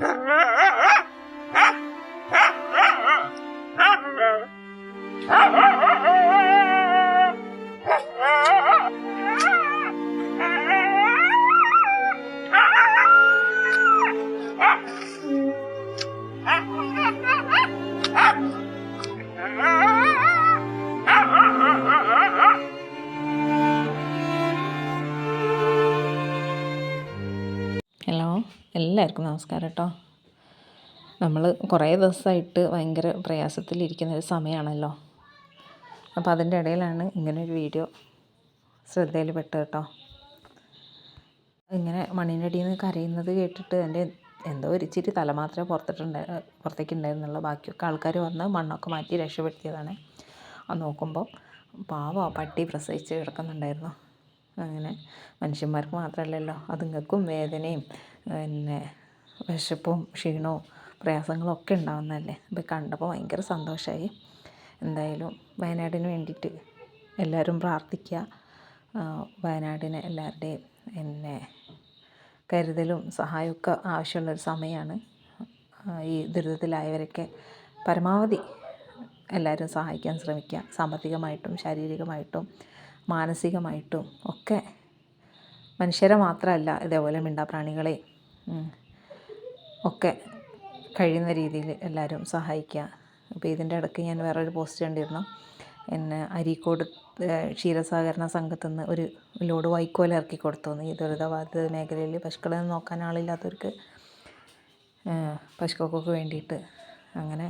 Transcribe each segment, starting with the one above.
Ah! Hello എല്ലാവർക്കും നമസ്കാരം കേട്ടോ. നമ്മൾ കുറേ ദിവസമായിട്ട് ഭയങ്കര പ്രയാസത്തിലിരിക്കുന്ന ഒരു സമയമാണല്ലോ അപ്പോൾ അതിന്റെ ഇടയിലാണ് ഇങ്ങനെ ഒരു വീഡിയോ ശ്രദ്ധയിൽ പെട്ടത് കേട്ടോ. ഇങ്ങനെ മണ്ണിന്റെ അടിയിൽ നിന്ന് കരയുന്നത് കേട്ടിട്ട് എന്റെ എന്തോ ഒരു ഇച്ചിരി തല മാത്രമേ പുറത്തിട്ടുണ്ട് പുറത്തേക്ക് ഉണ്ടായിരുന്നുള്ളൂ ബാക്കിയൊക്കെ ആൾക്കാർ വന്ന് മണ്ണൊക്കെ മാറ്റി രക്ഷപ്പെടുത്തിയതാണ്. അത് നോക്കുമ്പോൾ പാവ പട്ടി പ്രസവിച്ച് കിടക്കുന്നുണ്ടായിരുന്നു. അങ്ങനെ മനുഷ്യന്മാർക്ക് മാത്രമല്ലല്ലോ അതുങ്ങൾക്കും വേദനയും പിന്നെ വിശപ്പും ക്ഷീണവും പ്രയാസങ്ങളും ഒക്കെ ഉണ്ടാവുന്നതല്ലേ. അപ്പോൾ കണ്ടപ്പോൾ ഭയങ്കര സന്തോഷമായി എന്തായാലും വയനാടിന് വേണ്ടിയിട്ട് എല്ലാവരും പ്രാർത്ഥിക്കുക വയനാടിനെ വയനാടിന് എല്ലാവരുടെയും പിന്നെ കരുതലും സഹായമൊക്കെ ആവശ്യമുള്ളൊരു സമയമാണ് ഈ ദുരിതത്തിലായവരൊക്കെ പരമാവധി എല്ലാവരും സഹായിക്കാൻ ശ്രമിക്കുക സാമ്പത്തികമായിട്ടും ശാരീരികമായിട്ടും മാനസികമായിട്ടും ഒക്കെ മനുഷ്യരെ മാത്രമല്ല ഇതേപോലെ മിണ്ടാപ്രാണികളെ ഒക്കെ കഴിയുന്ന രീതിയിൽ എല്ലാവരും സഹായിക്കുക. അപ്പോൾ ഇതിന്റെ ഇടയ്ക്ക് ഞാൻ വേറൊരു പോസ്റ്റ് കണ്ടിരുന്നു. എന്നെ അരീക്കോട് ക്ഷീരസഹകരണ സംഘത്തു നിന്ന് ഒരു ലോഡ് വൈക്കോൽ ഇറക്കി കൊടുത്തു ഈ ദുരിതബാധിത മേഖലയിൽ പശുക്കളെ നോക്കാൻ ആളില്ലാത്തവർക്ക് പശുക്കൾക്കൊക്കെ പശുക്കൾക്ക് വേണ്ടിയിട്ട് അങ്ങനെ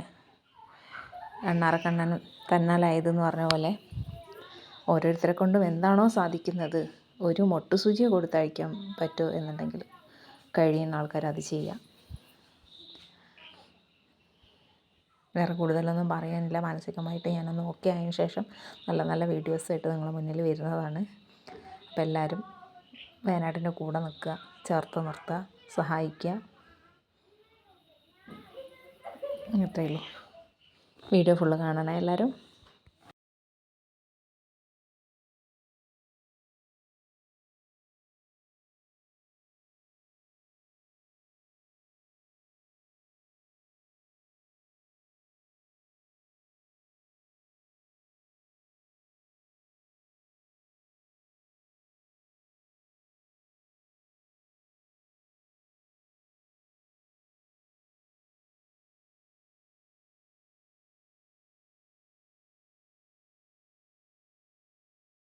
എണ്ണാറക്കണ്ണൻ തന്നാലായതെന്ന് പറഞ്ഞ പോലെ ഓരോരുത്തരെ കൊണ്ടും എന്താണോ സാധിക്കുന്നത്. ഒരു മൊട്ടുസൂചി കൊടുത്തയക്കാൻ പറ്റുമോ എന്നുണ്ടെങ്കിൽ കഴിയുന്ന ആൾക്കാർ അത് ചെയ്യാം. വേറെ കൂടുതലൊന്നും പറയാനില്ല. മാനസികമായിട്ട് ഞാനൊന്ന് ഓക്കെ ആയതിനു ശേഷം നല്ല നല്ല വീഡിയോസ് ആയിട്ട് നിങ്ങളുടെ മുന്നിൽ വരുന്നതാണ്. അപ്പോൾ എല്ലാവരും വയനാടിന്റെ കൂടെ നിൽക്കുക ചേർത്ത് നിർത്തുക സഹായിക്കുക. ഇത്രയേ ഉള്ളൂ. വീഡിയോ ഫുള്ള് കാണണേ എല്ലാവരും.